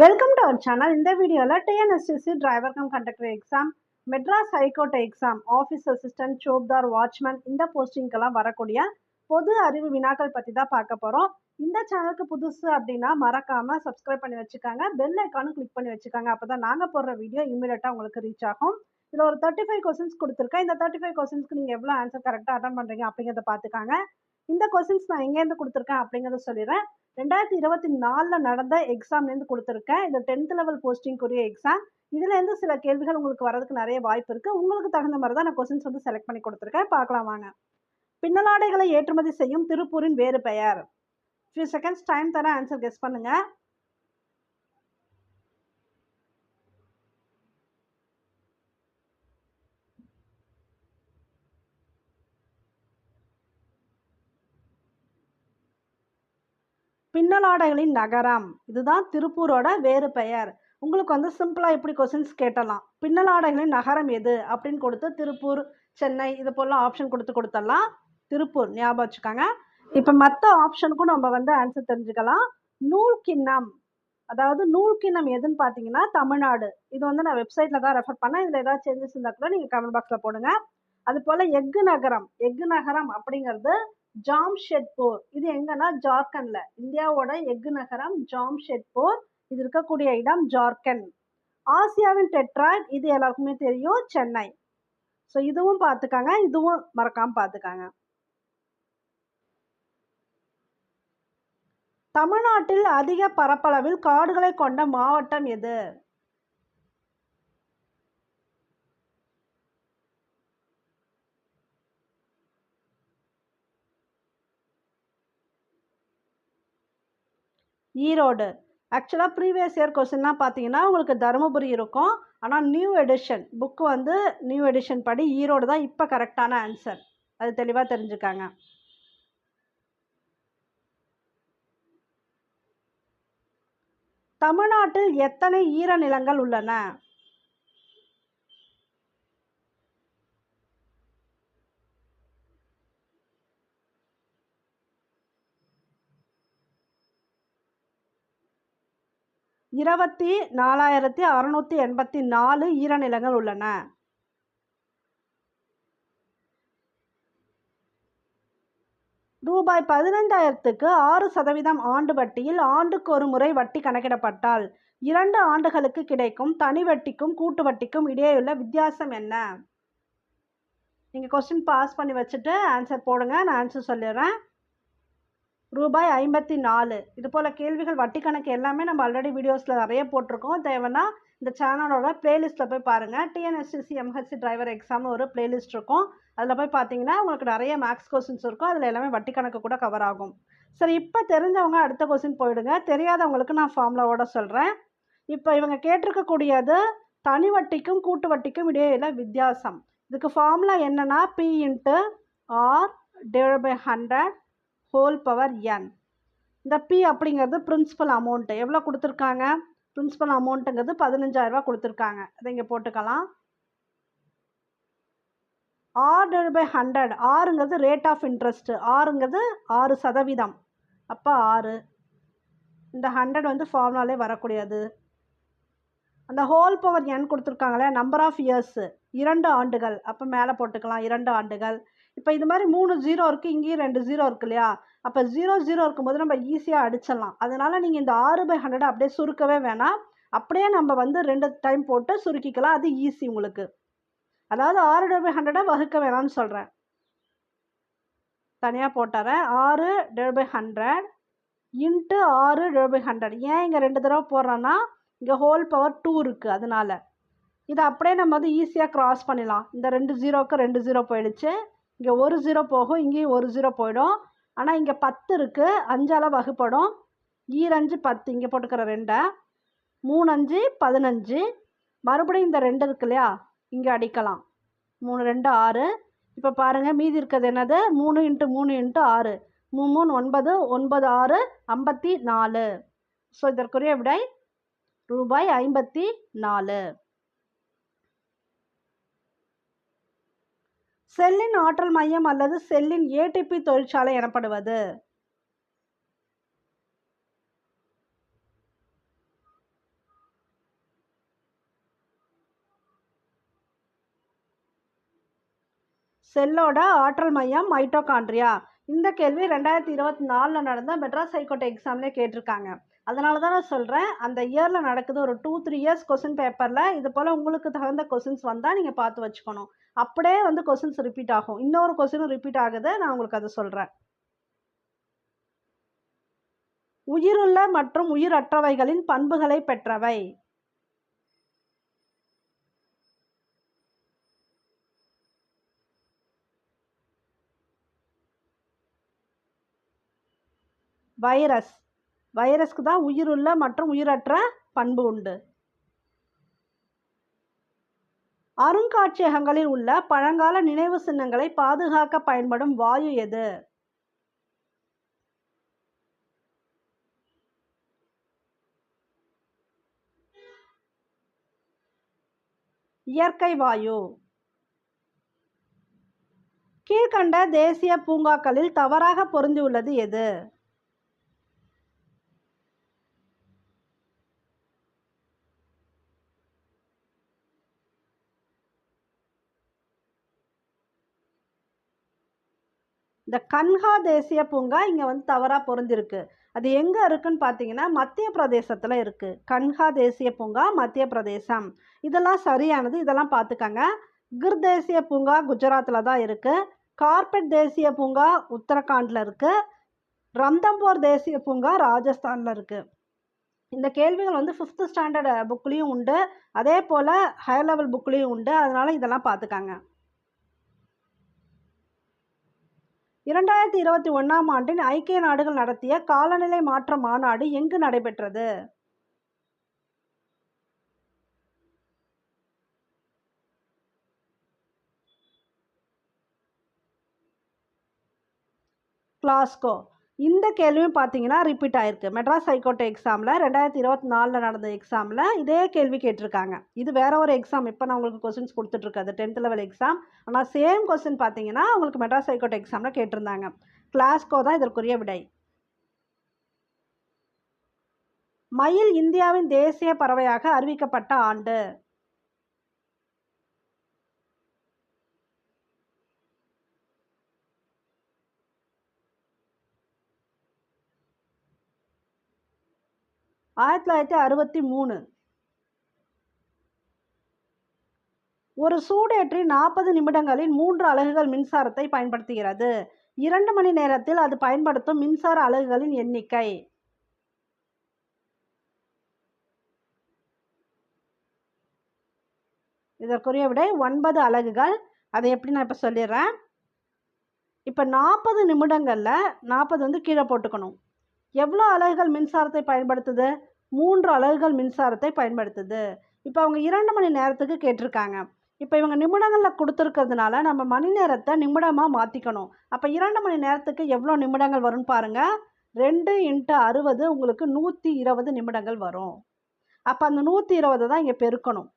Welcome to our channel இந்த வீடியோவில் TNSTC driver cum conductor exam Madras high court exam office assistant Chobdar watchman இந்த போஸ்டிங்கெல்லாம் வரக்கூடிய பொது அறிவு வினாக்கள் பற்றி தான் பார்க்க போகிறோம் இந்த சேனலுக்கு புதுசு அப்படின்னா மறக்காமல் சப்ஸ்கிரைப் பண்ணி வச்சுக்காங்க. பெல் ஐக்கானும் கிளிக் பண்ணி வச்சுக்காங்க. அப்போ தான் நாங்கள் போடுற வீடியோ இமீடியட்டாக உங்களுக்கு ரீச் ஆகும். இதில் ஒரு தேர்ட்டி ஃபைவ் கொஸ்டின்ஸ் கொடுத்துருக்கேன். இந்த தேர்ட்டி ஃபைவ் கொஸ்டின்ஸ்க்கு நீங்கள் எவ்வளோ ஆன்சர் கரெக்டாக அட்டன் பண்ணுறீங்க அப்படிங்கிறத பார்த்துக்காங்க. இந்த கொஸ்டின்ஸ் நான் எங்கேருந்து கொடுத்துருக்கேன் அப்படிங்கிறத சொல்லிடுறேன். ரெண்டாயிரத்தி இருபத்தி நாலில் நடந்த எக்ஸாம்லேருந்து கொடுத்துருக்கேன். இது டென்த் லெவல் போஸ்டிங்குரிய எக்ஸாம் இதுலேருந்து சில கேள்விகள் உங்களுக்கு வரதுக்கு நிறைய வாய்ப்பு இருக்குது உங்களுக்கு தகுந்த மாதிரி தான் நான் கொஸ்டின்ஸ் வந்து செலக்ட் பண்ணி கொடுத்துருக்கேன். பார்க்கலாம் வாங்க. பின்னலாடைகளை ஏற்றுமதி செய்யும் திருப்பூரின் வேறு பெயர். ஃபியூ செகண்ட்ஸ் டைம் தரேன் ஆன்சர் கெஸ் பண்ணுங்கள் பின்னலாடைகளின் நகரம். இதுதான் திருப்பூரோட வேறு பெயர். உங்களுக்கு வந்து சிம்பிளாக இப்படி கொஸ்டின்ஸ் கேட்டலாம். பின்னலாடைகளின் நகரம் எது? அப்படின்னு கொடுத்து திருப்பூர் சென்னை இது போல் ஆப்ஷன் கொடுத்து கொடுத்துடலாம். திருப்பூர் ஞாபகம் வச்சுக்கோங்க. இப்போ மற்ற ஆப்ஷனுக்கும் நம்ம வந்து ஆன்சர் தெரிஞ்சுக்கலாம். நூல் கிண்ணம். அதாவது நூல் கிண்ணம் எதுன்னு பார்த்தீங்கன்னா தமிழ்நாடு. இது வந்து நான் வெப்சைட்டில் தான் ரெஃபர் பண்ணேன். இதில் ஏதாவது சேஞ்சஸ் இருந்தால் கூட நீங்கள் கமெண்ட் பாக்ஸில் போடுங்க. அது போல் எஃகு நகரம். எஃகு நகரம் அப்படிங்கிறது ஜாம்ஷெட்பூர். இது எங்கன்னா ஜார்க்கண்ட்ல. இந்தியாவோட எஃகு நகரம் ஜாம்ஷெட்பூர். இது இருக்கக்கூடிய இடம் ஜார்க்கண்ட். ஆசியாவின் டெட்ராய்ட் இது எல்லாருக்குமே தெரியும் சென்னை. ஸோ இதுவும் பார்த்துக்காங்க இதுவும் மறக்காம பார்த்துக்காங்க தமிழ்நாட்டில் அதிக பரப்பளவில் காடுகளை கொண்ட மாவட்டம் எது? ஈரோடு. ஆக்சுவலாக ப்ரீவியஸ் இயர் கொஸ்டின்லாம் பார்த்தீங்கன்னா உங்களுக்கு தருமபுரி இருக்கும். ஆனால் நியூ எடிஷன் புக்கு வந்து நியூ எடிஷன் படி ஈரோடு தான் இப்போ கரெக்டான ஆன்சர் அது தெளிவாக தெரிஞ்சுக்காங்க. தமிழ்நாட்டில் எத்தனை ஈரநிலங்கள் உள்ளன? இருபத்தி நாலாயிரத்தி அறுநூற்றி எண்பத்தி நாலு ஈரநிலங்கள் உள்ளன. ரூபாய் பதினைந்தாயிரத்துக்கு ஆறு சதவீதம் ஆண்டு வட்டியில் ஆண்டுக்கு ஒரு முறை வட்டி கணக்கிடப்பட்டால் இரண்டு ஆண்டுகளுக்கு கிடைக்கும் தனி வட்டிக்கும் கூட்டு வட்டிக்கும் இடையேயுள்ள வித்தியாசம் என்ன? நீங்கள் கொஸ்டின் பாஸ் பண்ணி வச்சுட்டு ஆன்சர் போடுங்க. நான் ஆன்சர் சொல்லிடுறேன். ரூபாய் ஐம்பத்தி நாலு. இது போல் கேள்விகள் வட்டி கணக்கு எல்லாமே நம்ம ஆல்ரெடி வீடியோஸில் நிறைய போட்டிருக்கோம். தேவைன்னா இந்த சேனலோட பிளேலிஸ்ட்டில் போய் பாருங்கள் டிஎன்எஸ்டிசி எம்ஹெச்சி டிரைவர் எக்ஸாம்னு ஒரு பிளேலிஸ்ட் இருக்கும். அதில் போய் பார்த்தீங்கன்னா உங்களுக்கு நிறைய மேக்ஸ் கொஸ்டின்ஸ் இருக்கும். அதில் எல்லாமே வட்டி கணக்கு கூட கவர் ஆகும். சரி இப்போ தெரிஞ்சவங்க அடுத்த கொஸ்டின் போயிடுங்க. தெரியாதவங்களுக்கு நான் ஃபார்முலாவோட சொல்கிறேன் இப்போ இவங்க கேட்டிருக்கக்கூடியது தனி வட்டிக்கும் கூட்டு வட்டிக்கும் இடையில வித்தியாசம். இதுக்கு ஃபார்முலா என்னென்னா P into R divide by hundred whole power N இந்த பி அப்படிங்கிறது பிரின்சிபல் அமௌண்ட்டு எவ்வளோ கொடுத்துருக்காங்க? பிரின்சிபல் அமௌண்ட்டுங்கிறது பதினஞ்சாயிரரூபா கொடுத்துருக்காங்க. அதை இங்கே போட்டுக்கலாம். ஆர் டிவைட் பை ஹண்ட்ரட் ஆறுங்கிறது ரேட் ஆஃப் இன்ட்ரெஸ்ட்டு ஆறுங்கிறது ஆறு சதவீதம். அப்போ ஆறு. இந்த ஹண்ட்ரட் வந்து ஃபார்முலாலே வரக்கூடியது. அந்த ஹோல் பவர் என் கொடுத்துருக்காங்களே நம்பர் ஆஃப் இயர்ஸு இரண்டு ஆண்டுகள். அப்போ மேலே போட்டுக்கலாம். இரண்டு ஆண்டுகள். இப்போ இது மாதிரி மூணு ஜீரோ இருக்குது இங்கேயும் ரெண்டு ஜீரோ இருக்கு இல்லையா? அப்போ ஜீரோ ஜீரோ இருக்கும்போது நம்ம ஈஸியாக அடிச்சிடலாம். அதனால் நீங்கள் இந்த ஆறு பை ஹண்ட்ரட் அப்படியே சுருக்கவே வேணாம். அப்படியே நம்ம வந்து ரெண்டு டைம் போட்டு சுருக்கிக்கலாம். அது ஈஸி உங்களுக்கு. அதாவது ஆறு டிவைட் பை ஹண்ட்ரடை வகுக்க வேணாம்னு சொல்கிறேன் தனியாக போட்டுறேன். ஆறு டிவைட் பை ஹண்ட்ரட் இன்ட்டு ஆறு டிவைட் பை ஹண்ட்ரட் ஏன் இங்கே ரெண்டு தடவை போடுறேன்னா இங்கே ஹோல் பவர் டூ இருக்குது அதனால. இதை அப்படியே நம்ம வந்து ஈஸியாக க்ராஸ் பண்ணிடலாம். இந்த ரெண்டு ஜீரோக்கு ரெண்டு ஜீரோ போயிடுச்சு. இங்கே ஒரு ஜீரோ போகும் இங்கேயும் ஒரு ஜீரோ போயிடும். ஆனால் இங்கே பத்து இருக்குது அஞ்சால் வகுப்படும். ஈரஞ்சு பத்து இங்கே போட்டுக்கிற ரெண்டை. மூணு அஞ்சு பதினஞ்சு. மறுபடியும் இந்த ரெண்டு இருக்கு இல்லையா? இங்கே அடிக்கலாம். மூணு ரெண்டு ஆறு. இப்போ பாருங்கள் மீதி இருக்கிறது என்னது? மூணு இன்ட்டு மூணு இன்ட்டு ஆறு. மூணு மூணு ஒன்பது ஒன்பது ஆறு ஐம்பத்தி நாலு. ஸோ இதற்குரிய விடை ரூபாய் ஐம்பத்தி நாலு. செல்லின் ஆற்றல் மையம் அல்லது செல்லின் ஏடிபி தொழிற்சாலை எனப்படுவது. செல்லோட ஆற்றல் மையம் மைட்டோகாண்ட்ரியா இந்த கேள்வி ரெண்டாயிரத்தி இருபத்தி நாலில் நடந்த மெட்ராஸ் ஹைகோர்ட் எக்ஸாம்லேயே கேட்டிருக்காங்க. அதனால தான் நான் சொல்கிறேன் அந்த இயரில் நடக்குது ஒரு டூ த்ரீ இயர்ஸ் கொஸ்டின் பேப்பரில் இது போல் உங்களுக்கு தகுந்த கொஸ்டின்ஸ் வந்தால் நீங்கள் பார்த்து வச்சுக்கணும். அப்படியே வந்து கொஸ்டின்ஸ் ரிப்பீட் ஆகும். இன்னொரு கொஸ்டினும் ரிப்பீட் ஆகுது. நான் உங்களுக்கு அதை சொல்கிறேன் உயிருள்ள மற்றும் உயிரற்றவைகளின் பண்புகளை பெற்றவை. வைரஸ். வைரஸ்க்கு தான் உயிருள்ள மற்றும் உயிரற்ற பண்பு உண்டு. அருங்காட்சியகங்களில் உள்ள பழங்கால நினைவு சின்னங்களை பாதுகாக்க பயன்படும் வாயு எது? இயற்கை வாயு. கீழ்கண்ட தேசிய பூங்காக்களில் தவறாக பொருந்தியுள்ளது எது? இந்த கன்ஹா தேசிய பூங்கா இங்கே வந்து தவறாக பொருந்திருக்கு. அது எங்கே இருக்குன்னு பார்த்தீங்கன்னா மத்திய பிரதேசத்தில் இருக்குது கன்ஹா தேசிய பூங்கா மத்திய பிரதேசம். இதெல்லாம் சரியானது இதெல்லாம் பார்த்துக்கங்க கிர் தேசிய பூங்கா குஜராத்தில் தான் இருக்குது கார்பெட் தேசிய பூங்கா உத்தரகாண்டில் இருக்குது ரந்தம்போர் தேசிய பூங்கா ராஜஸ்தானில் இருக்குது இந்த கேள்விகள் வந்து ஃபிஃப்த்து ஸ்டாண்டர்ட் புக்லேயும் உண்டு. அதே போல் ஹையர் லெவல் புக்லேயும் உண்டு. அதனால் இதெல்லாம் பார்த்துக்காங்க இரண்டாயிரத்தி இருபத்தி ஒன்றாம் ஆண்டின் ஐக்கிய நாடுகள் நடத்திய காலநிலை மாற்ற மாநாடு எங்கு நடைபெற்றது? கிளாஸ்கோ. இந்த கேள்வியும் பார்த்தீங்கன்னா ரிப்பீட் ஆயிருக்கு. மெட்ராஸ் ஹைகோர்ட் எக்ஸாமில் ரெண்டாயிரத்தி இருபத்தி நாலில் நடந்த எக்ஸாமில் இதே கேள்வி கேட்டிருக்காங்க. இது வேற ஒரு எக்ஸாம் இப்போ நான் உங்களுக்கு கொஸ்டின்ஸ் கொடுத்துட்ருக்காது டென்த் லெவல் எக்ஸாம் ஆனால் சேம் கொஸ்டின் பார்த்தீங்கன்னா உங்களுக்கு மெட்ராஸ் ஹைகோர்ட் எக்ஸாமில் கேட்டிருந்தாங்க. கிளாஸ்கோ தான் இதற்குரிய விடை. மயில் இந்தியாவின் தேசிய பறவையாக அறிவிக்கப்பட்ட ஆண்டு. ஆயிரத்தி தொள்ளாயிரத்தி அறுபத்தி மூணு. ஒரு சூடேற்றி நாற்பது நிமிடங்களில் மூன்று அலகுகள் மின்சாரத்தை பயன்படுத்துகிறது. இரண்டு மணி நேரத்தில் அது பயன்படுத்தும் மின்சார அலகுகளின் எண்ணிக்கை. இதற்குரிய விடை ஒன்பது அலகுகள். அதை எப்படி நான் இப்போ சொல்லிடுறேன்? இப்போ நாற்பது நிமிடங்களில் நாற்பது வந்து கீழே போட்டுக்கணும். எவ்வளோ அலகுகள் மின்சாரத்தை பயன்படுத்துது? மூன்று அலகுகள் மின்சாரத்தை பயன்படுத்துது. இப்போ அவங்க இரண்டு மணி நேரத்துக்கு கேட்டிருக்காங்க. இப்போ இவங்க நிமிடங்களில் கொடுத்துருக்கிறதுனால நம்ம மணி நேரத்தை நிமிடமாக மாற்றிக்கணும் அப்போ இரண்டு மணி நேரத்துக்கு எவ்வளோ நிமிடங்கள் வரும்னு பாருங்கள் ரெண்டு இன்ட்டு அறுபது உங்களுக்கு நூற்றி இருபது நிமிடங்கள் வரும். அப்போ அந்த நூற்றி இருபது தான் இங்கே பெருக்கணும்.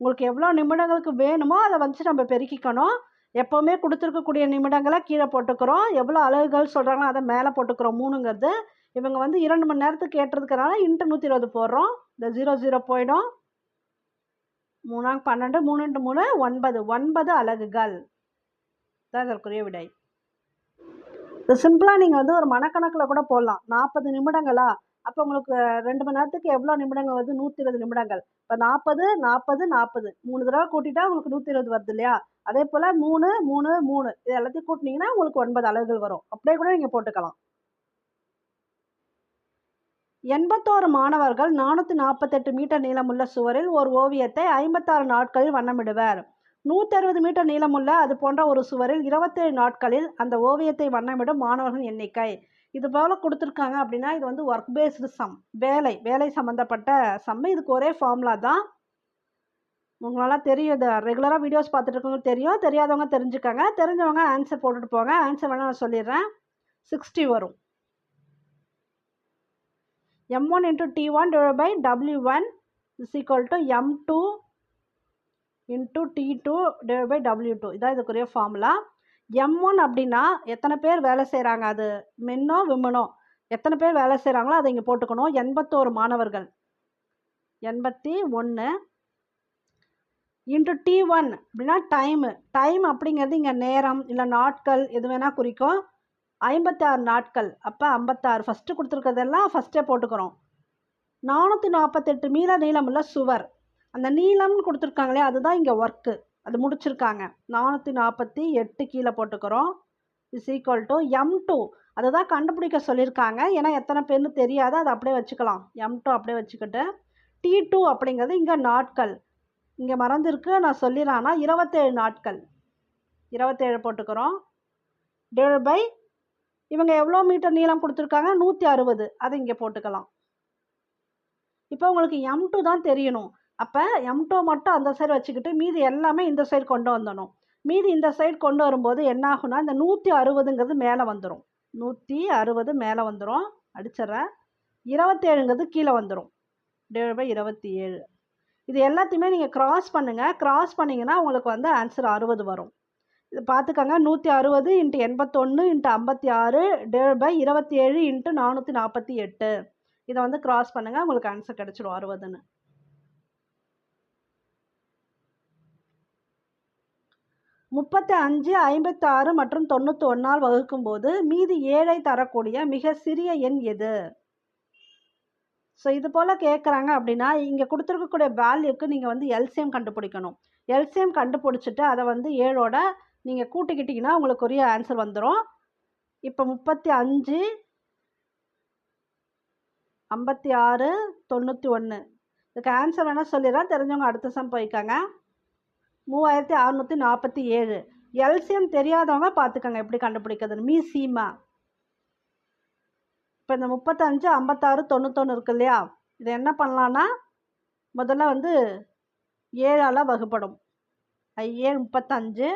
உங்களுக்கு எவ்வளோ நிமிடங்களுக்கு வேணுமோ அதை வந்து நம்ம பெருக்கிக்கணும். எப்போவுமே கொடுத்துருக்கக்கூடிய நிமிடங்களை கீழே போட்டுக்கிறோம். எவ்வளோ அலகுகள் சொல்கிறாங்களோ அதை மேலே போட்டுக்கிறோம். மூணுங்கிறது. இவங்க வந்து இரண்டு மணி நேரத்துக்கு கேட்டதுக்கனால இன்ட்டு நூற்றி இருபது போடுறோம். இந்த ஜீரோ ஜீரோ போயிடும். மூணாங்க பன்னெண்டு மூணு மூணு ஒன்பது. ஒன்பது அலகுகள் தான் இதற்குரிய விடை. இது சிம்பிளாக நீங்கள் வந்து ஒரு மனக்கணக்கில் கூட போடலாம். நாற்பது நிமிடங்களா? அப்போ உங்களுக்கு ரெண்டு மணி நேரத்துக்கு எவ்வளோ நிமிடங்கள் வருது? நூற்றி இருபது நிமிடங்கள். இப்போ நாற்பது நாற்பது நாற்பது மூணு தடவை கூட்டிட்டா உங்களுக்கு நூற்றி இருபது வருது இல்லையா? அதே போல் மூணு மூணு மூணு. இது எல்லாத்தையும் கூட்டினீங்கன்னா உங்களுக்கு ஒன்பது அலகுகள் வரும். அப்படியே கூட நீங்கள் போட்டுக்கலாம். எண்பத்தோரு மாணவர்கள் நானூற்றி நாற்பத்தெட்டு மீட்டர் நீளமுள்ள சுவரில் ஒரு ஓவியத்தை ஐம்பத்தாறு நாட்களில் வண்ணமிடுவர். நூற்றறுபது மீட்டர் நீளமுள்ள அது போன்ற ஒரு சுவரில் இருபத்தேழு நாட்களில் அந்த ஓவியத்தை வண்ணமிடும் மாணவர்களின் எண்ணிக்கை. இது போல் கொடுத்துருக்காங்க அப்படின்னா இது வந்து ஒர்க் பேஸ்டு சம் வேலை வேலை சம்மந்தப்பட்ட சம் இதுக்கு ஒரே ஃபார்முலா தான். உங்களால் தெரியும் இது ரெகுலராக வீடியோஸ் பார்த்துட்டு இருக்கவங்க தெரியும். தெரியாதவங்க தெரிஞ்சுக்கங்க. தெரிஞ்சவங்க ஆன்சர் போட்டுட்டு போங்க. ஆன்சர் வேணால் நான் சொல்லிடுறேன். சிக்ஸ்டி வரும். M one into T one divide by W one is equal to M two into T two divide by W two இதான் இதுக்குரிய ஃபார்முலா எம் ஒன் அப்படின்னா எத்தனை பேர் வேலை செய்கிறாங்க அது மென்னோ விமனோ எத்தனை பேர் வேலை செய்கிறாங்களோ அதை இங்கே போட்டுக்கணும். எண்பத்தோரு மாணவர்கள். எண்பத்தி ஒன்று இன்ட்டு டி ஒன் அப்படின்னா டைமு டைம் அப்படிங்கிறது இங்கே நேரம் இல்லை நாட்கள் எது வேணால் குறிக்கும். ஐம்பத்தாறு நாட்கள். அப்போ ஐம்பத்தாறு. ஃபஸ்ட்டு கொடுத்துருக்கதெல்லாம் ஃபஸ்ட்டே போட்டுக்கிறோம். நானூற்றி நாற்பத்தெட்டு மீல நீளமுள்ள சுவர். அந்த நீளம்னு கொடுத்துருக்காங்களே அதுதான் இங்கே ஒர்க்கு அது முடிச்சிருக்காங்க. நானூற்றி நாற்பத்தி எட்டு கீழே போட்டுக்கிறோம். Is equal to M two அதை தான் கண்டுபிடிக்க சொல்லியிருக்காங்க. ஏன்னா எத்தனை பேர்னு தெரியாது. அதை அப்படியே வச்சுக்கலாம். எம் டூ அப்படியே வச்சுக்கிட்டு டி டூ அப்படிங்கிறது இங்கே நாட்கள். இங்கே மறந்துருக்கு. நான் சொல்லிடுறேன்னா இருபத்தேழு நாட்கள். இருபத்தேழு போட்டுக்கிறோம். டிவைட் பை இவங்க எவ்வளோ மீட்டர் நீளம் கொடுத்துருக்காங்க? நூற்றி அறுபது. அதை இங்கே போட்டுக்கலாம். இப்போ உங்களுக்கு எம் டூ தான் தெரியணும். அப்போ எம்டோ மட்டும் அந்த சைடு வச்சுக்கிட்டு மீதி எல்லாமே இந்த சைடு கொண்டு வந்துடணும். மீதி இந்த சைடு கொண்டு வரும்போது என்னாகும்னா இந்த நூற்றி அறுபதுங்கிறது மேலே வந்துடும் நூற்றி அறுபது மேலே வந்துடும் அடிச்சிட்றேன். இருபத்தேழுங்கிறது கீழே வந்துடும் டிவைட் பை இருபத்தி ஏழு இது எல்லாத்தையுமே நீங்கள் க்ராஸ் பண்ணுங்கள் க்ராஸ் பண்ணிங்கன்னா உங்களுக்கு வந்து ஆன்சர் அறுபது வரும். இது பார்த்துக்கோங்க. நூற்றி அறுபது இன்ட்டு எண்பத்தொன்று இன்ட்டு ஐம்பத்தி ஆறு டிவைட் பை இருபத்தி ஏழு இன்ட்டு நானூற்றி நாற்பத்தி எட்டு. இதை வந்து க்ராஸ் பண்ணுங்கள் உங்களுக்கு ஆன்சர் கிடச்சிடும் அறுபதுன்னு. முப்பத்தி அஞ்சு ஐம்பத்தாறு மற்றும் தொண்ணூற்றி ஒன்றால் வகுக்கும்போது மீதி ஏழை தரக்கூடிய மிக சிறிய எண் எது? ஸோ இது போல் கேட்குறாங்க அப்படின்னா இங்கே கொடுத்துருக்கக்கூடிய வேல்யூக்கு நீங்கள் வந்து எல்சிஎம் கண்டுபிடிக்கணும். எல்சிஎம் கண்டுபிடிச்சிட்டு அதை வந்து ஏழோட நீங்கள் கூட்டிக்கிட்டிங்கன்னா உங்களுக்கு ஆன்சர் வந்துடும் இப்போ முப்பத்தி அஞ்சு ஐம்பத்தி ஆறு தொண்ணூற்றி ஒன்று இதுக்கு ஆன்சர் வேணால் சொல்லிடுறேன். தெரிஞ்சவங்க அடுத்த சம் போய்க்காங்க. மூவாயிரத்தி அறநூற்றி நாற்பத்தி ஏழு. எல்சிஎம் தெரியாதவங்க பார்த்துக்கோங்க எப்படி கண்டுபிடிக்கிறதுன்னு. மீ சீமா இப்போ இந்த முப்பத்தஞ்சு ஐம்பத்தாறு தொண்ணூத்தொன்று இருக்கு இல்லையா? இது என்ன பண்ணலான்னா முதல்ல வந்து ஏழால் வகுப்படும். ஏழு முப்பத்தஞ்சு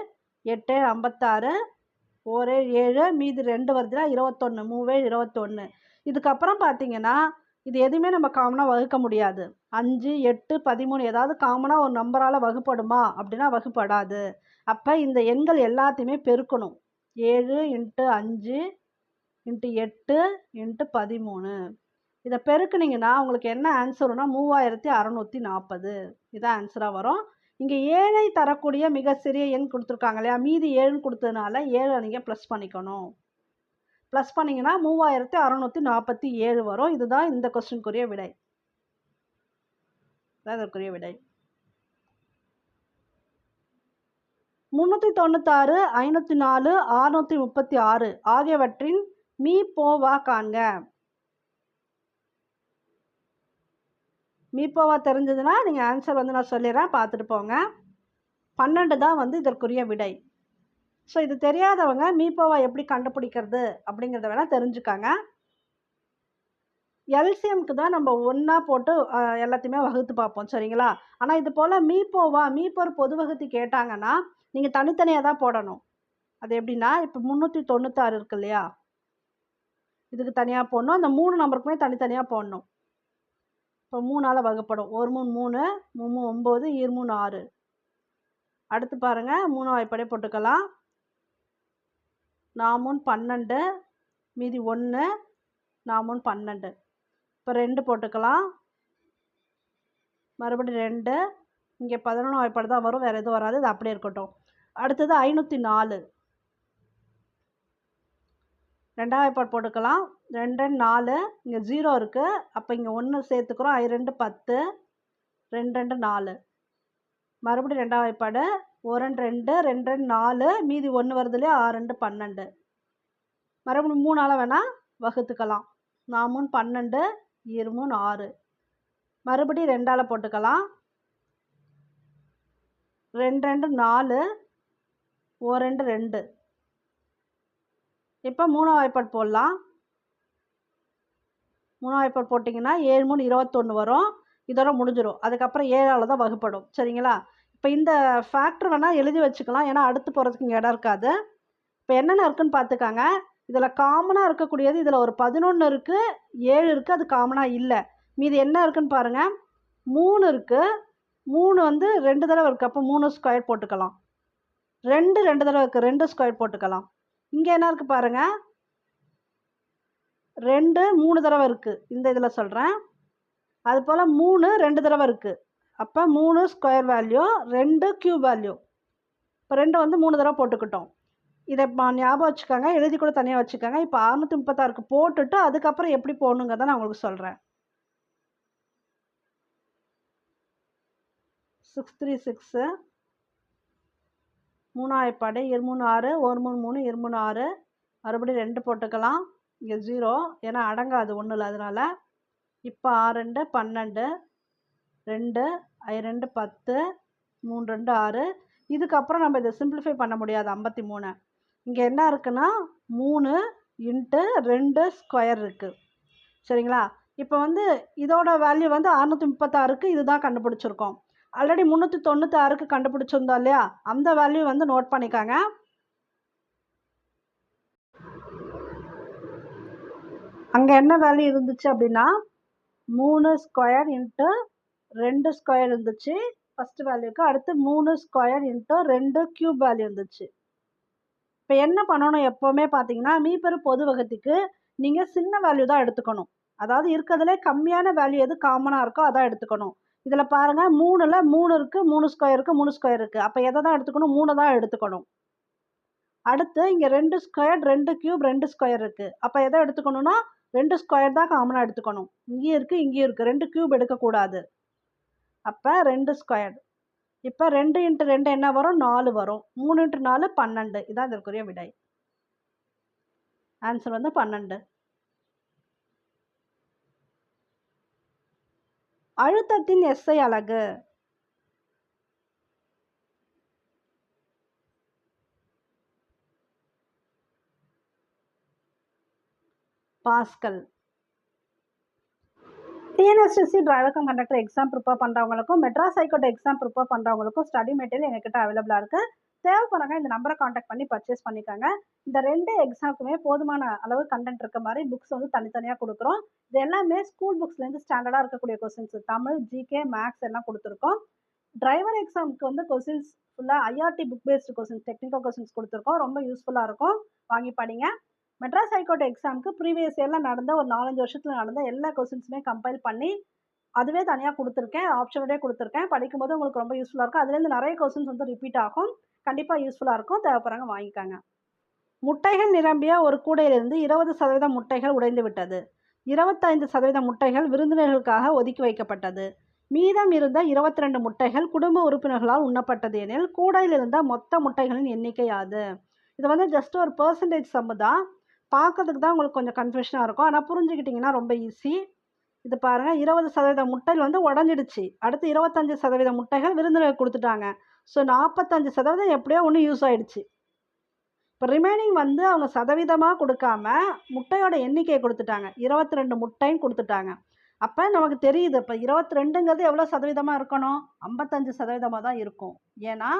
எட்டு ஐம்பத்தாறு ஒரு ஏழு மீதி ரெண்டு வருதுன்னா இருபத்தொன்று மூவே இருபத்தொன்று இதுக்கப்புறம் பார்த்தீங்கன்னா இது எதுவுமே நம்ம காமனாக வகுக்க முடியாது. அஞ்சு எட்டு பதிமூணு ஏதாவது காமனாக ஒரு நம்பரால் வகுப்படுமா? அப்படின்னா வகுப்படாது. அப்போ இந்த எண்கள் எல்லாத்தையுமே பெருக்கணும். ஏழு இன்ட்டு அஞ்சு இன்ட்டு எட்டு இன்ட்டு பதிமூணு. இதை பெருக்குனீங்கன்னா உங்களுக்கு என்ன ஆன்சர்னா மூவாயிரத்தி அறநூற்றி நாற்பது. இதான் ஆன்சராக வரும். இங்கே ஏழை தரக்கூடிய மிக சிறிய எண் கொடுத்துருக்காங்க இல்லையா? மீதி ஏழுன்னு கொடுத்ததுனால ஏழை நீங்கள் ப்ளஸ் பண்ணிக்கணும். ப்ளஸ் பண்ணிங்கன்னா மூவாயிரத்தி அறநூற்றி நாற்பத்தி ஏழு வரும். இதுதான் இந்த கொஸ்டினுக்குரிய விடை. அதற்குரிய விடை. முந்நூற்றி தொண்ணூத்தாறு ஐநூற்றி நாலு அறுநூற்றி முப்பத்தி ஆறு ஆகியவற்றின் மீ போவா காண்க. மீப்போவா தெரிஞ்சதுன்னா நீங்கள் ஆன்சர் வந்து நான் சொல்லிடுறேன். பார்த்துட்டு போங்க. பன்னெண்டு தான் வந்து இதற்குரிய விடை. ஸோ இது தெரியாதவங்க மீப்போவை எப்படி கண்டுபிடிக்கிறது அப்படிங்கிறத வேணால் தெரிஞ்சுக்காங்க. எல்சிஎம்க்கு தான் நம்ம ஒன்றா போட்டு எல்லாத்தையுமே வகுத்து பார்ப்போம் சரிங்களா? ஆனால் இது போல் மீப்போவா மீப்போர் பொது வகுத்து கேட்டாங்கன்னா நீங்கள் தனித்தனியாக தான் போடணும். அது எப்படின்னா இப்போ முந்நூற்றி தொண்ணூத்தாறு இருக்கு இல்லையா? இதுக்கு தனியாக போடணும். அந்த மூணு நம்பருக்குமே தனித்தனியாக போடணும். இப்போ மூணால் வகுப்படும். ஒரு மூணு மூணு மூணு ஒம்பது ஈர் மூணு ஆறு. அடுத்து பாருங்கள் மூணு வாய்ப்படை போட்டுக்கலாம். நாமும் பன்னெண்டு மீதி ஒன்று நாமும் பன்னெண்டு. இப்போ ரெண்டு போட்டுக்கலாம். மறுபடியும் ரெண்டு. இங்கே பதினொன்று வாய்ப்பாடு தான் வரும். வேறு எதுவும் வராது. இது அப்படியே இருக்கட்டும். அடுத்தது ஐநூற்றி நாலு. ரெண்டாவது வாய்ப்பாடு போட்டுக்கலாம். ரெண்டு நாலு. இங்கே ஜீரோ இருக்குது அப்போ இங்கே ஒன்று சேர்த்துக்கிறோம். ஐ ரெண்டு பத்து. ரெண்டு ரெண்டு நாலு. மறுபடியும் ரெண்டாவது வாய்ப்பாடு. ஒரு ரெண்டு ரெண்டு ரெண்டு ரெண்டு நாலு மீதி ஒன்று வருது இல்லையா? ஆறு ரெண்டு பன்னெண்டு. மறுபடியும் மூணால் வேணால் வகுத்துக்கலாம். நான் மூணு பன்னெண்டு இரு மூணு ஆறு. மறுபடியும் ரெண்டால் போட்டுக்கலாம். ரெண்டு ரெண்டு நாலு ஓ ரெண்டு ரெண்டு. இப்போ மூணாவது வாய்ப்பாடு போடலாம். மூணாவது வாய்ப்பாடு போட்டிங்கன்னா ஏழு மூணு இருபத்தொன்று வரும். இதோட முடிஞ்சிடும் அதுக்கப்புறம் ஏழால் தான் வகுப்படும். சரிங்களா? இப்போ இந்த ஃபேக்டர் வேணால் எழுதி வச்சுக்கலாம். ஏன்னா அடுத்து போகிறதுக்கு இங்கே இடம் இருக்காது. இப்போ என்னென்ன இருக்குதுன்னு பார்த்துக்காங்க இதில் காமனாக இருக்கக்கூடியது இதில் ஒரு பதினொன்று இருக்குது ஏழு இருக்குது அது காமனாக இல்லை. மீதி என்ன இருக்குதுன்னு பாருங்கள் மூணு இருக்குது மூணு வந்து ரெண்டு தடவை இருக்குது அப்போ மூணு ஸ்கொயர் போட்டுக்கலாம். ரெண்டு ரெண்டு தடவை இருக்குது ரெண்டு ஸ்கொயர் போட்டுக்கலாம். இங்கே என்ன இருக்குது பாருங்கள் ரெண்டு மூணு தடவை இருக்குது இந்த இதில் சொல்கிறேன் அது போல் மூணு ரெண்டு தடவை இருக்குது அப்போ மூணு ஸ்கொயர் வேல்யூ ரெண்டு க்யூப் வேல்யூ இப்போ ரெண்டு வந்து மூணு தடவை போட்டுக்கிட்டோம். இதை இப்போ ஞாபகம் வச்சுக்கோங்க எழுதி கூட தனியாக வச்சுக்கோங்க. இப்போ அறுநூற்றி முப்பத்தாறுக்கு போட்டுட்டு அதுக்கப்புறம் எப்படி போகணுங்கிறத நான் உங்களுக்கு சொல்கிறேன் சிக்ஸ் த்ரீ சிக்ஸு மூணாயிரப்பாடு இருமூணு ஆறு ஒரு மூணு மூணு இருமூணு ஆறு மறுபடியும் ரெண்டு போட்டுக்கலாம். இங்கே ஜீரோ ஏன்னா அடங்காது ஒன்றும் அதனால். இப்போ ஆறு ரெண்டு பன்னெண்டு ரெண்டு ரெண்டு பத்து மூணு ரெண்டு ஆறு. இதுக்கப்புறம் நம்ம இதை சிம்பிளிஃபை பண்ண முடியாது ஐம்பத்தி மூணு. இங்கே என்ன இருக்குன்னா மூணு இன்ட்டு ரெண்டு ஸ்கொயர் இருக்குது சரிங்களா? இப்போ வந்து இதோட வேல்யூ வந்து அறுநூற்றி முப்பத்தாறுக்கு இதுதான் கண்டுபிடிச்சிருக்கோம். ஆல்ரெடி முந்நூற்றி தொண்ணூத்தாறுக்கு கண்டுபிடிச்சிருந்தோம் இல்லையா? அந்த வேல்யூ வந்து நோட் பண்ணிக்காங்க. அங்கே என்ன வேல்யூ இருந்துச்சு அப்படின்னா மூணு ஸ்கொயர் இன்ட்டு ரெண்டு ஸ்கொயர் இருந்துச்சு. ஃபஸ்ட்டு வேல்யூக்கு அடுத்து மூணு ஸ்கொயர் இன்ட்டு ரெண்டு க்யூப் வேல்யூ இருந்துச்சு. இப்போ என்ன பண்ணணும் எப்போவுமே பார்த்தீங்கன்னா மீப்பெரு பொது வகத்துக்கு நீங்கள் சின்ன வேல்யூ தான் எடுத்துக்கணும். அதாவது இருக்கிறதுலே கம்மியான வேல்யூ எது காமனாக இருக்கோ அதான் எடுத்துக்கணும். இதில் பாருங்கள் மூணில் மூணு இருக்குது மூணு ஸ்கொயர் இருக்குது மூணு ஸ்கொயர் இருக்குது அப்போ எதை தான் எடுத்துக்கணும்? மூணு தான் எடுத்துக்கணும். அடுத்து இங்கே ரெண்டு ஸ்கொயர் ரெண்டு க்யூப் ரெண்டு ஸ்கொயர் இருக்குது அப்போ எதை எடுத்துக்கணும்னா ரெண்டு ஸ்கொயர் தான் காமனாக எடுத்துக்கணும். இங்கேயும் இருக்குது இங்கேயும் இருக்குது ரெண்டு க்யூப் எடுக்கக்கூடாது. அப்போ ரெண்டு ஸ்கொயர் இப்போ ரெண்டு இன்ட்டு ரெண்டு என்ன வரும்? நாலு வரும். மூணு இன்ட்டு நாலு பன்னெண்டு. இதான் இதற்குரிய விடை. ஆன்சர் வந்து பன்னெண்டு. அழுத்தத்தின் எஸ்ஐ அலகு pascal. TNSTC driver cum conductor exam prepare பண்ணுறவங்களுக்கும் Madras high court exam prepare பண்ணுறவங்களுக்கும் study material எங்ககிட்ட அவைலபிளாக இருக்குது தேவைப்படுறாங்க இந்த நம்பரை காண்டாக்ட் பண்ணி பர்ச்சேஸ் பண்ணிக்கோங்க. இந்த ரெண்டு எக்ஸாமுக்குமே போதுமான அளவு கண்டென்ட் இருக்க மாதிரி புக்ஸ் வந்து தனித்தனியாக கொடுக்குறோம். இது எல்லாமே ஸ்கூல் புக்ஸ்லேருந்து ஸ்டாண்டர்டாக இருக்கக்கூடிய கொஸ்டின்ஸ் தமிழ் ஜிகே மேக்ஸ் எல்லாம் கொடுத்துருக்கோம். டிரைவர் எக்ஸாமுக்கு வந்து கொஸ்டின்ஸ் ஃபுல்லாக IRT book based questions technical questions கொடுத்துருக்கோம். ரொம்ப யூஸ்ஃபுல்லாக இருக்கும். வாங்கி படிங்க. மெட்ராஸ் ஹைகோர்ட் எக்ஸாமுக்கு ப்ரீவியஸ் இயரில் நடந்த ஒரு நாலஞ்சு வருஷத்தில் நடந்த எல்லா கொஸ்டின்ஸுமே கம்பைல் பண்ணி அதுவே தனியாக கொடுத்துருக்கேன் ஆப்ஷனோடே கொடுத்துருக்கேன். படிக்கும்போது உங்களுக்கு ரொம்ப யூஸ்ஃபுல்லாக இருக்கும். அதுலேருந்து நிறைய கொஸ்டின்ஸ் வந்து ரிப்பீட் ஆகும். கண்டிப்பாக யூஸ்ஃபுல்லாக இருக்கும். தேவைப்படுறாங்க வாங்கிக்காங்க. முட்டைகள் நிரம்பிய ஒரு கூடையிலிருந்து இருபது சதவீதம் முட்டைகள் உடைந்து விட்டது. இருபத்தைந்து சதவீதம் முட்டைகள் விருந்தினர்களுக்காக ஒதுக்கி வைக்கப்பட்டது. மீதம் இருந்த இருபத்தி ரெண்டு முட்டைகள் குடும்ப உறுப்பினர்களால் உண்ணப்பட்டது எனில் கூடையில் இருந்த மொத்த முட்டைகளின் எண்ணிக்கை யாது? இது வந்து ஜஸ்ட் ஒரு பர்சன்டேஜ் சம்மு தான். பார்க்கறதுக்கு தான் உங்களுக்கு கொஞ்சம் கன்ஃபியூஷனாக இருக்கும். ஆனால் புரிஞ்சுக்கிட்டிங்கன்னா ரொம்ப ஈஸி இது பாருங்கள் இருபது சதவீத முட்டைகள் வந்து உடஞ்சிடுச்சு. அடுத்து இருபத்தஞ்சி சதவீத முட்டைகள் விருந்தினருக்கு கொடுத்துட்டாங்க. ஸோ நாற்பத்தஞ்சு சதவீதம் எப்படியோ ஒன்று யூஸ் ஆகிடுச்சு இப்போ ரிமைனிங் வந்து அவங்க சதவீதமாக கொடுக்காம முட்டையோட எண்ணிக்கையை கொடுத்துட்டாங்க. இருபத்தி ரெண்டு முட்டையும் கொடுத்துட்டாங்க. அப்போ நமக்கு தெரியுது இப்போ இருபத்தி ரெண்டுங்கிறது எவ்வளோ சதவீதமாக இருக்கணும்? ஐம்பத்தஞ்சு சதவீதமாக தான் இருக்கும். ஏன்னா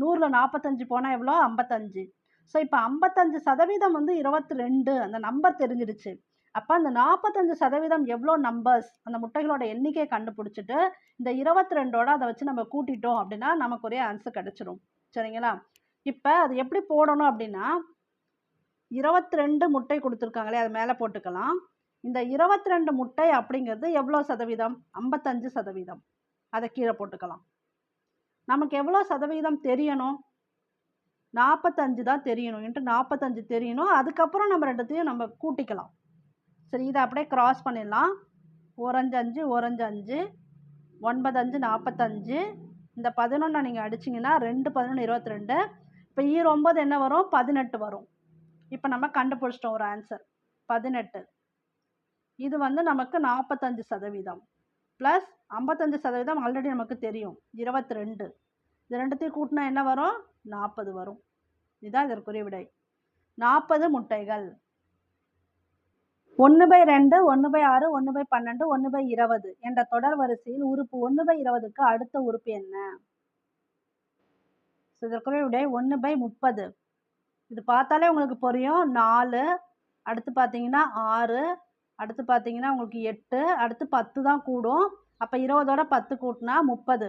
நூறில் நாற்பத்தஞ்சு போனால் எவ்வளோ ஐம்பத்தஞ்சு. ஸோ இப்போ ஐம்பத்தஞ்சு சதவீதம் வந்து இருபத்தி ரெண்டு அந்த நம்பர் தெரிஞ்சிடுச்சு. அப்போ அந்த நாற்பத்தஞ்சு சதவீதம் எவ்வளோ நம்பர்ஸ் அந்த முட்டைகளோட எண்ணிக்கையை கண்டுபிடிச்சிட்டு இந்த இருபத்தி ரெண்டோட அதை வச்சு நம்ம கூட்டிட்டோம் அப்படின்னா நமக்கு ஒரே ஆன்சர் கிடச்சிரும். சரிங்களா? இப்போ அது எப்படி போடணும் அப்படின்னா இருபத்தி ரெண்டு முட்டை கொடுத்துருக்காங்களே அது மேலே போட்டுக்கலாம். இந்த இருபத்தி ரெண்டு முட்டை அப்படிங்கிறது எவ்வளோ சதவீதம்? ஐம்பத்தஞ்சு சதவீதம். அதை கீழே போட்டுக்கலாம். நமக்கு எவ்வளோ சதவீதம் தெரியணும்? நாற்பத்தஞ்சு தான் தெரியணும். இன்ட்டு நாற்பத்தஞ்சு தெரியணும். அதுக்கப்புறம் நம்ம ரெண்டுத்தையும் நம்ம கூட்டிக்கலாம். சரி இதை அப்படியே க்ராஸ் பண்ணிடலாம். ஓரஞ்சு அஞ்சு ஓரஞ்சு அஞ்சு ஒன்பது அஞ்சு நாற்பத்தஞ்சு இந்த பதினொன்றை நீங்கள் அடிச்சிங்கன்னா ரெண்டு பதினொன்று இருபத்தி ரெண்டு இப்போ ஈர ஒம்பது என்ன வரும்? பதினெட்டு வரும். இப்போ நம்ம கண்டுபிடிச்சிட்டோம் ஒரு ஆன்சர் பதினெட்டு. இது வந்து நமக்கு நாற்பத்தஞ்சு சதவீதம். ப்ளஸ் ஐம்பத்தஞ்சு சதவீதம் ஆல்ரெடி நமக்கு தெரியும். இருபத்தி ரெண்டு இது ரெண்டுத்தையும் கூட்டினா என்ன வரும்? நாற்பது வரும். இதுதான் இதற்குரிய விடை. நாற்பது முட்டைகள். ஒன்று பை ரெண்டு ஒன்று பை ஆறு ஒன்று பை பன்னெண்டு ஒன்று பை இருபது என்ற தொடர் வரிசையில் உறுப்பு ஒன்று பை இருபதுக்கு அடுத்த உறுப்பு என்ன? ஸோ இதற்குரிய விடை ஒன்று பை முப்பது. இது பார்த்தாலே உங்களுக்கு புரியும். நாலு அடுத்து பார்த்தீங்கன்னா ஆறு அடுத்து பார்த்தீங்கன்னா உங்களுக்கு எட்டு அடுத்து பத்து தான் கூடும். அப்போ இருபதோட பத்து கூட்டினா முப்பது.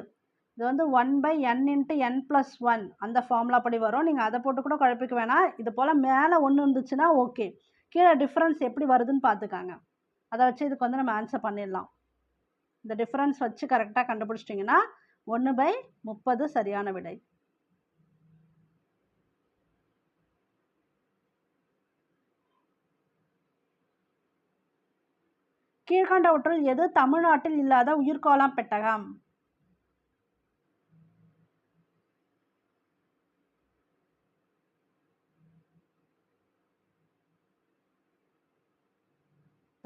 இது வந்து one by N into N plus one அந்த ஃபார்முலா படி வரும். நீங்கள் அதை போட்டு கூட குழப்பிக்க வேணாம். இது போல் மேலே ஒன்று இருந்துச்சுன்னா ஓகே கீழே டிஃப்ரென்ஸ் எப்படி வருதுன்னு பார்த்துக்காங்க. அதை வச்சு இதுக்கு வந்து நம்ம ஆன்சர் பண்ணிடலாம். இந்த டிஃப்ரென்ஸ் வச்சு கரெக்டாக கண்டுபிடிச்சிட்டிங்கன்னா ஒன்று பை முப்பது சரியான விடை. கீழ்கண்டவற்றுள் எது? தமிழ்நாட்டில் இல்லாத உயிர்கோளம் பெட்டகம்.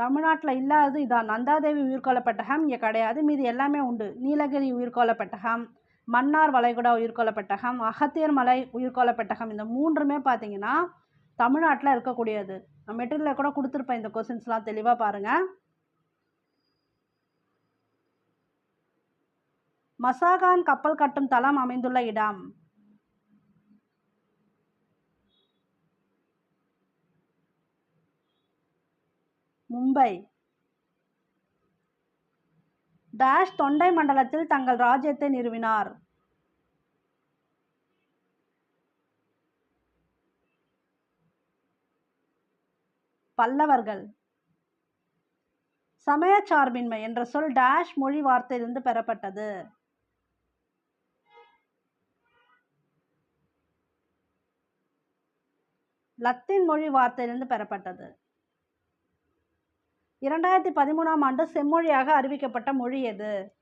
தமிழ்நாட்டில் இல்லாதது இதான். நந்தாதேவி உயிர்கொள்ளப்பட்டகம் இங்கே கிடையாது. மீது எல்லாமே உண்டு. நீலகிரி உயிர்கோள மன்னார் வளைகுடா உயிர்கோள அகத்தியர் மலை உயிர்கோள இந்த மூன்றுமே பார்த்தீங்கன்னா தமிழ்நாட்டில் இருக்கக்கூடியது. நான் மெட்டீரியலில் கூட கொடுத்துருப்பேன் இந்த கொஸ்டின்ஸ்லாம் தெளிவாக பாருங்கள் மசாகான் கப்பல் கட்டும் தளம் அமைந்துள்ள இடம். மும்பை. டேஷ் தொண்டை மண்டலத்தில் தங்கள் ராஜ்யத்தை நிறுவினார். பல்லவர்கள். சமயச்சார்பின்மை என்ற சொல் டேஷ் மொழி வார்த்தையிலிருந்து பெறப்பட்டது. லத்தீன் மொழி வார்த்தையிலிருந்து பெறப்பட்டது. இரண்டாயிரத்தி பதிமூணாம் ஆண்டு செம்மொழியாக அறிவிக்கப்பட்ட மொழி எது?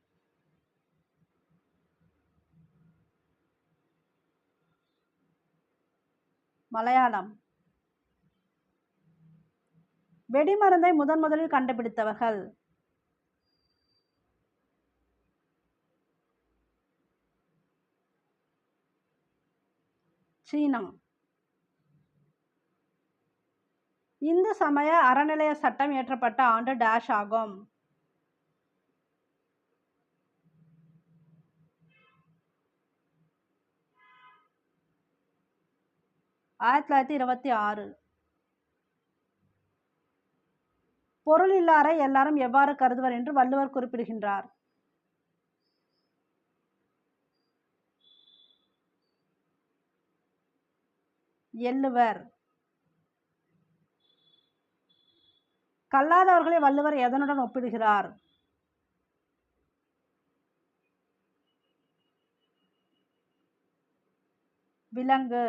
மலையாளம். வெடிமருந்தை முதன் முதலில் கண்டுபிடித்தவர்கள். சீனம். இந்து சமய அறநிலைய சட்டம் இயற்றப்பட்ட ஆண்டு டேஷ் ஆகும். ஆயிரத்தி தொள்ளாயிரத்தி இருபத்தி ஆறு. பொருள் இல்லாரை எல்லாரும் எவ்வாறு கருதுவர் என்று வள்ளுவர் குறிப்பிடுகின்றார். எள்ளுவர். கல்லாதவர்களை வள்ளுவர் எதனுடன் ஒப்பிடுகிறார்? விலங்கு.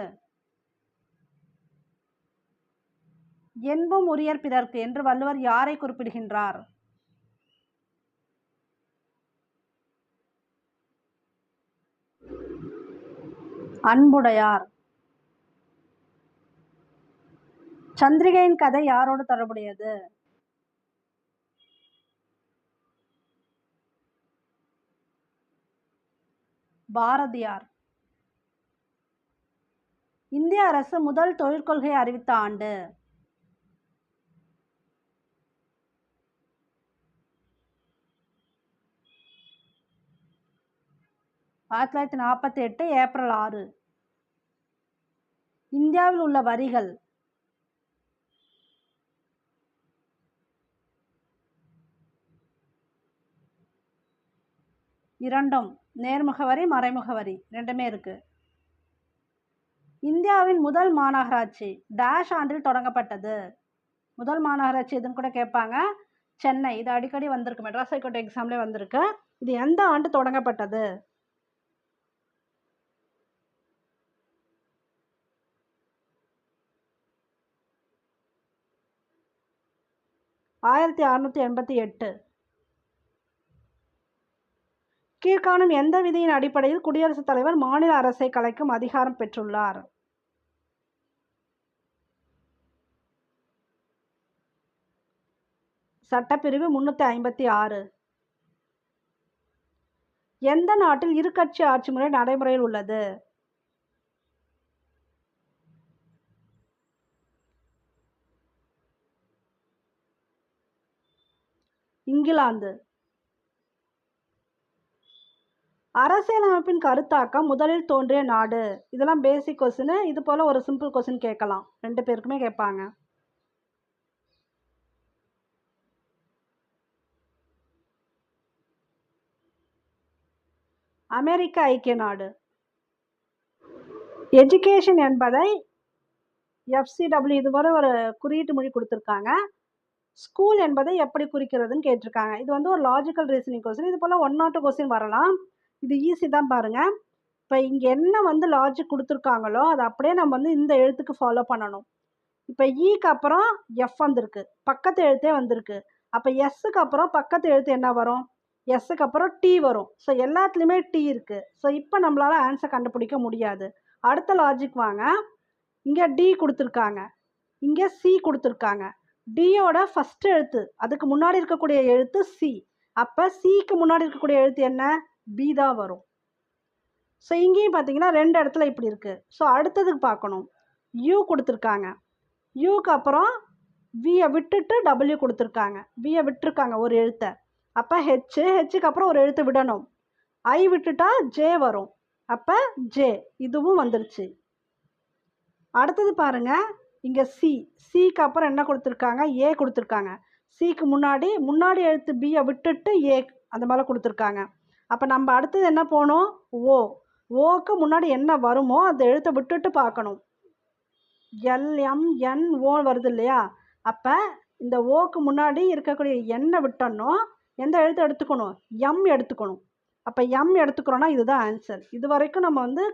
என்பும் உரியர் பிறர்க்கு என்று வள்ளுவர் யாரை குறிப்பிடுகின்றார்? அன்புடையார். சந்திரிகையின் கதை யாரோடு தொடர்புடையது? பாரதியார். இந்திய அரசு முதல் தொழிற்கொள்கையை அறிவித்த ஆண்டு. ஆயிரத்தி தொள்ளாயிரத்தி நாற்பத்தி எட்டு ஏப்ரல் ஆறு. இந்தியாவில் உள்ள வரிகள். இரண்டும். நேர்முக வரி மறைமுக வரி. ரெண்டுமே இருக்குது இந்தியாவின் முதல் மாநகராட்சி டேஷ் ஆண்டில் தொடங்கப்பட்டது. முதல் மாநகராட்சி எதுன்னு கூட கேட்பாங்க. சென்னை. இது அடிக்கடி வந்திருக்கு. மெட்ராஸ் ஹைகோர்ட் எக்ஸாம்லேயே வந்திருக்கு. இது எந்த ஆண்டு தொடங்கப்பட்டது? ஆயிரத்தி அறுநூற்றி எண்பத்தி எட்டு. கீழ்காணும் எந்த விதியின் அடிப்படையில் குடியரசுத் தலைவர் மாநில அரசை கலைக்கும் அதிகாரம் பெற்றுள்ளார்? சட்டப்பிரிவு முன்னூற்றி ஐம்பத்தி ஆறு. எந்த நாட்டில் இரு கட்சி ஆட்சி முறை நடைமுறையில் உள்ளது? இங்கிலாந்து. அரசியலமைப்பின் கருத்தாக்கம் முதலில் தோன்றிய நாடு. இதெல்லாம் பேசிக் கொஸ்டின் இது போல் ஒரு சிம்பிள் கொஸ்டின் கேட்கலாம். ரெண்டு பேருக்குமே கேட்பாங்க. அமெரிக்க ஐக்கிய நாடு. எஜுகேஷன் என்பதை எஃப்சிடபிள்யூ இதுவரை ஒரு குறியீட்டு மொழி கொடுத்துருக்காங்க. ஸ்கூல் என்பதை எப்படி குறிக்கிறதுன்னு கேட்டிருக்காங்க. இது வந்து ஒரு லாஜிக்கல் ரீசனிங் கொஸ்டின் இது போல் ஒன் நாட்டு கொஸ்டின் வரலாம். இது ஈஸி தான் பாருங்கள் இப்போ இங்கே என்ன வந்து லாஜிக் கொடுத்துருக்காங்களோ அதை அப்படியே நம்ம வந்து இந்த எழுத்துக்கு ஃபாலோ பண்ணணும். இப்போ ஈக்கு e அப்புறம் எஃப் வந்திருக்கு. பக்கத்து எழுத்தே வந்திருக்கு. அப்போ எஸ்ஸுக்கு அப்புறம் பக்கத்து எழுத்து என்ன வரும்? எஸ்ஸுக்கு அப்புறம் டி வரும். ஸோ எல்லாத்துலேயுமே டி இருக்குது ஸோ இப்போ நம்மளால் ஆன்சர் கண்டுபிடிக்க முடியாது. அடுத்த லாஜிக் வாங்க. இங்கே டி கொடுத்துருக்காங்க. இங்கே சி கொடுத்துருக்காங்க. டியோட ஃபஸ்ட் எழுத்து அதுக்கு முன்னாடி இருக்கக்கூடிய எழுத்து சி அப்போ சிக்கு முன்னாடி இருக்கக்கூடிய எழுத்து என்ன? பி தான் வரும். ஸோ இங்கேயும் பார்த்தீங்கன்னா ரெண்டு இடத்துல இப்படி இருக்குது ஸோ அடுத்ததுக்கு பார்க்கணும். யூ கொடுத்துருக்காங்க. யூக்கு அப்புறம் வியை விட்டுட்டு டபிள்யூ கொடுத்துருக்காங்க. வியை விட்டுருக்காங்க ஒரு எழுத்தை. அப்போ ஹெச்சு ஹெச்சுக்கு அப்புறம் ஒரு எழுத்து விடணும். ஐ விட்டுட்டா ஜே வரும். அப்போ ஜே இதுவும் வந்துருச்சு. அடுத்தது பாருங்கள் இங்கே சி சிக்கு அப்புறம் என்ன கொடுத்துருக்காங்க? ஏ கொடுத்துருக்காங்க. சிக்கு முன்னாடி முன்னாடி எழுத்து பியை விட்டுட்டு ஏ அந்த மாதிரி கொடுத்துருக்காங்க. அப்போ நம்ம அடுத்தது என்ன போகணும் ஓ ஓக்கு முன்னாடி என்ன வருமோ அந்த எழுத்தை விட்டுட்டு பார்க்கணும். எல்எம்என் ஓ வருது இல்லையா? அப்போ இந்த ஓக்கு முன்னாடி இருக்கக்கூடிய எண்ணை விட்டோம்னோ எந்த எழுத்து எடுத்துக்கணும்? எம் எடுத்துக்கணும். அப்போ எம் எடுத்துக்கிறோன்னா இதுதான் ஆன்சர் இது வரைக்கும் நம்ம வந்து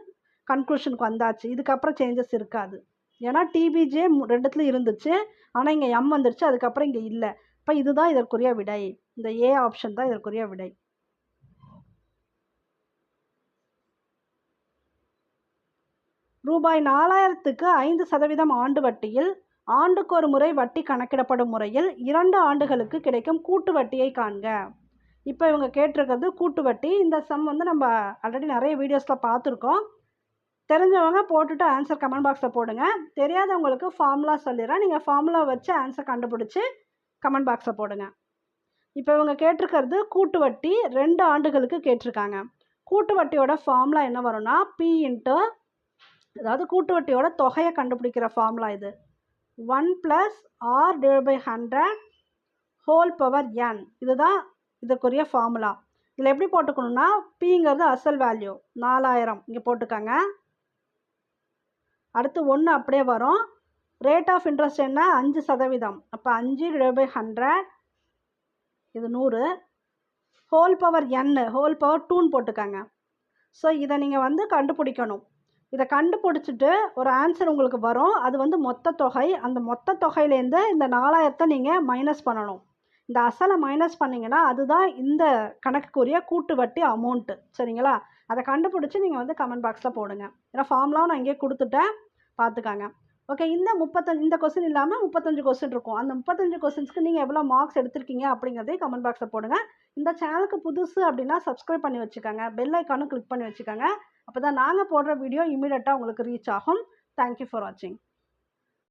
கன்க்ளூஷனுக்கு வந்தாச்சு. இதுக்கப்புறம் சேஞ்சஸ் இருக்காது. ஏன்னா டிபிஜே ரெண்டுத்துல இருந்துச்சு. ஆனால் இங்கே எம் வந்துருச்சு. அதுக்கப்புறம் இங்கே இல்லை. இப்போ இதுதான் இதற்குரிய விடை. இந்த ஏ ஆப்ஷன் தான் இதற்குரிய விடை. ரூபாய் நாலாயிரத்துக்கு ஐந்து சதவீதம் ஆண்டு வட்டியில் ஆண்டுக்கு ஒரு முறை வட்டி கணக்கிடப்படும் முறையில் இரண்டு ஆண்டுகளுக்கு கிடைக்கும் கூட்டு வட்டியை காண்க. இப்போ இவங்க கேட்டிருக்கிறது கூட்டு வட்டி. இந்த சம் வந்து நம்ம ஆல்ரெடி நிறைய வீடியோஸில் பார்த்துருக்கோம். தெரிஞ்சவங்க போட்டுட்டு ஆன்சர் கமெண்ட் பாக்ஸில் போடுங்க. தெரியாதவங்களுக்கு ஃபார்முலா சொல்லிடுறேன். நீங்கள் ஃபார்முலா வச்சு ஆன்சர் கண்டுபிடிச்சி கமெண்ட் பாக்ஸில் போடுங்க. இப்போ இவங்க கேட்டிருக்கிறது கூட்டு வட்டி ரெண்டு ஆண்டுகளுக்கு கேட்டிருக்காங்க. கூட்டு வட்டியோட ஃபார்முலா என்ன வரும்னா பி இன்ட்டு அதாவது கூட்டு வட்டியோட தொகையை கண்டுபிடிக்கிற ஃபார்முலா இது. One plus R divide by hundred whole power N இதுதான் இதுக்குரிய ஃபார்முலா இதில் எப்படி போட்டுக்கணும்னா பிங்கிறது அசல் வேல்யூ நாலாயிரம். இங்கே போட்டுக்கோங்க. அடுத்து ஒன்று அப்படியே வரும். ரேட் ஆஃப் இன்ட்ரெஸ்ட் என்ன? அஞ்சு சதவீதம். அப்போ அஞ்சு டிவைட் பை ஹண்ட்ரட் இது நூறு. ஹோல் பவர் என்னு ஹோல் பவர் டூன்னு போட்டுக்கோங்க. ஸோ இதை நீங்கள் வந்து கண்டுபிடிக்கணும். இதை கண்டுபிடிச்சிட்டு ஒரு ஆன்சர் உங்களுக்கு வரும். அது வந்து மொத்த தொகை. அந்த மொத்த தொகையிலேருந்து இந்த நாலாயிரத்தை நீங்கள் மைனஸ் பண்ணணும். இந்த அசலை மைனஸ் பண்ணிங்கன்னா அதுதான் இந்த கணக்குக்குரிய கூட்டு வட்டி அமௌண்ட்டு சரிங்களா? அதை கண்டுபிடிச்சி நீங்கள் வந்து கமெண்ட் பாக்ஸில் போடுங்க. ஏன்னா ஃபார்ம்லாம் நான் இங்கே கொடுத்துட்டேன். பார்த்துக்காங்க. ஓகே இந்த முப்பத்தஞ்சு இந்த கொஸ்டின் இல்லாமல் முப்பத்தஞ்சு கொஸ்டின் இருக்கும். அந்த முப்பத்தஞ்சு கொஸ்டின்ஸ்க்கு நீங்கள் எவ்வளோ மார்க்ஸ் எடுத்திருக்கீங்க அப்படிங்கிறதையும் கமெண்ட் பாக்ஸில் போடுங்க. இந்த சேனலுக்கு புதுசு அப்படின்னா சப்ஸ்கிரைப் பண்ணி வச்சுக்கோங்க. பெல் ஐக்கானும் கிளிக் பண்ணி வச்சுக்கோங்க. அப்போ தான் நாங்கள் போடுற வீடியோ இமீடியட்டாக உங்களுக்கு ரீச் ஆகும். தேங்க்யூ ஃபார் வாட்சிங்